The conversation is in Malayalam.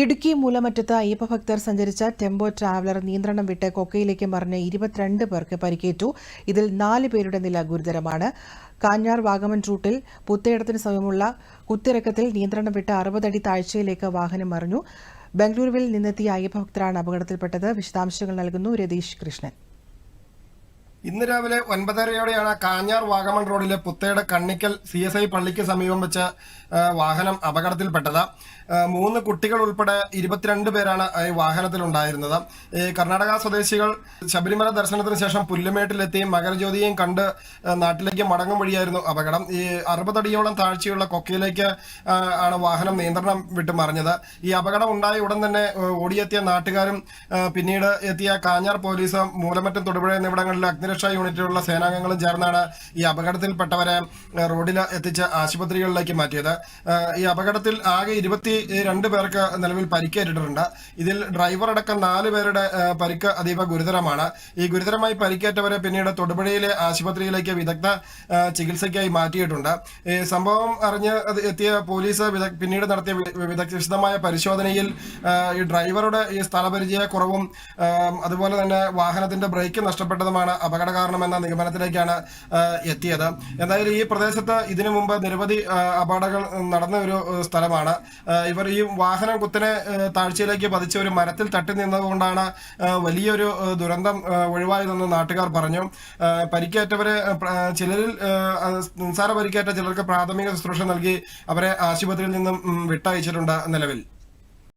ഇടുക്കി മൂലമറ്റത്ത് അയ്യപ്പ ഭക്തർ സഞ്ചരിച്ച ടെമ്പോ ട്രാവലർ നിയന്ത്രണം വിട്ട് കൊക്കയിലേക്ക് മറിഞ്ഞ് ഇരുപത്തിരണ്ട് പേർക്ക് പരിക്കേറ്റു. ഇതിൽ നാല് പേരുടെ നില ഗുരുതരമാണ്. കാഞ്ഞാർ വാഗമൺ റൂട്ടിൽ പുത്തേടത്തിന് സമയമുള്ള കുത്തിറക്കത്തിൽ നിയന്ത്രണം വിട്ട് അറുപതടി താഴ്ചയിലേക്ക് വാഹനം മറിഞ്ഞു. ബംഗളൂരുവിൽ നിന്നെത്തിയ അയ്യപ്പ ഭക്തരാണ് അപകടത്തിൽപ്പെട്ടത്. വിശദാംശങ്ങൾ നൽകുന്നു രതീഷ് കൃഷ്ണൻ. ഇന്ന് രാവിലെ ഒൻപതരയോടെയാണ് കാഞ്ഞാർ വാഗമൺ റോഡിലെ Puthedu Kannikkal C S I പള്ളിക്ക് സമീപം വെച്ച് വാഹനം അപകടത്തിൽപ്പെട്ടത്. മൂന്ന് കുട്ടികൾ ഉൾപ്പെടെ ഇരുപത്തിരണ്ട് പേരാണ് ഈ വാഹനത്തിലുണ്ടായിരുന്നത്. ഈ കർണാടക സ്വദേശികൾ ശബരിമല ദർശനത്തിന് ശേഷം പുല്ലുമേട്ടിലെത്തി മകരജ്യോതിയെയും കണ്ട് നാട്ടിലേക്ക് മടങ്ങും വഴിയായിരുന്നു അപകടം. ഈ അറുപതടിയോളം താഴ്ചയുള്ള കൊക്കയിലേക്ക് ആണ് വാഹനം നിയന്ത്രണം വിട്ടു മറിഞ്ഞത് ഈ അപകടം ഉണ്ടായ ഉടൻ തന്നെ ഓടിയെത്തിയ നാട്ടുകാരും പിന്നീട് എത്തിയ കാഞ്ഞാർ പോലീസ് മൂലമറ്റം തൊടുപുഴ എന്നിവിടങ്ങളിലെ അഗ്നിരക്ഷാ യൂണിറ്റിലുള്ള സേനാംഗങ്ങളും ചേർന്നാണ് ഈ അപകടത്തിൽപ്പെട്ടവരെ റോഡിൽ എത്തിച്ച് ആശുപത്രികളിലേക്ക് മാറ്റിയത്. ഈ അപകടത്തിൽ ആകെ ഇരുപത്തി രണ്ട് പേർക്ക് നിലവിൽ പരിക്കേറ്റിട്ടുണ്ട്. ഇതിൽ ഡ്രൈവർ അടക്കം നാല് പേരുടെ പരിക്ക് അതീവ ഗുരുതരമാണ്. ഈ ഗുരുതരമായി പരിക്കേറ്റവരെ പിന്നീട് തൊടുപുഴയിലെ ആശുപത്രിയിലേക്ക് വിദഗ്ധ ചികിത്സയ്ക്കായി മാറ്റിയിട്ടുണ്ട്. സംഭവം അറിഞ്ഞ് എത്തിയ പോലീസ് പിന്നീട് നടത്തിയ വിദഗ്ധമായ പരിശോധനയിൽ ഈ ഡ്രൈവറുടെ ഈ സ്ഥലപരിചയക്കുറവും അതുപോലെ തന്നെ വാഹനത്തിന്റെ ബ്രേക്ക് നഷ്ടപ്പെട്ടതുമാണ് അപകട കാരണമെന്ന നിഗമനത്തിലേക്കാണ് ആ, എത്തിയത്. എന്തായാലും ഈ പ്രദേശത്ത് ഇതിനു മുമ്പ് നിരവധി അപകടങ്ങൾ നടന്ന ഒരു സ്ഥലമാണ്. ഇവർ ഈ വാഹനം കുത്തിനെ താഴ്ചയിലേക്ക് പതിച്ച ഒരു മരത്തിൽ തട്ടി നിന്നതുകൊണ്ടാണ് വലിയൊരു ദുരന്തം ഒഴിവായതെന്ന് നാട്ടുകാർ പറഞ്ഞു. പരിക്കേറ്റവരെ ചിലരിൽ നിസ്സാര പരിക്കേറ്റ ചിലർക്ക് പ്രാഥമിക ശുശ്രൂഷ നൽകി അവരെ ആശുപത്രിയിൽ നിന്നും വിട്ടയച്ചിട്ടുണ്ട് നിലവിൽ.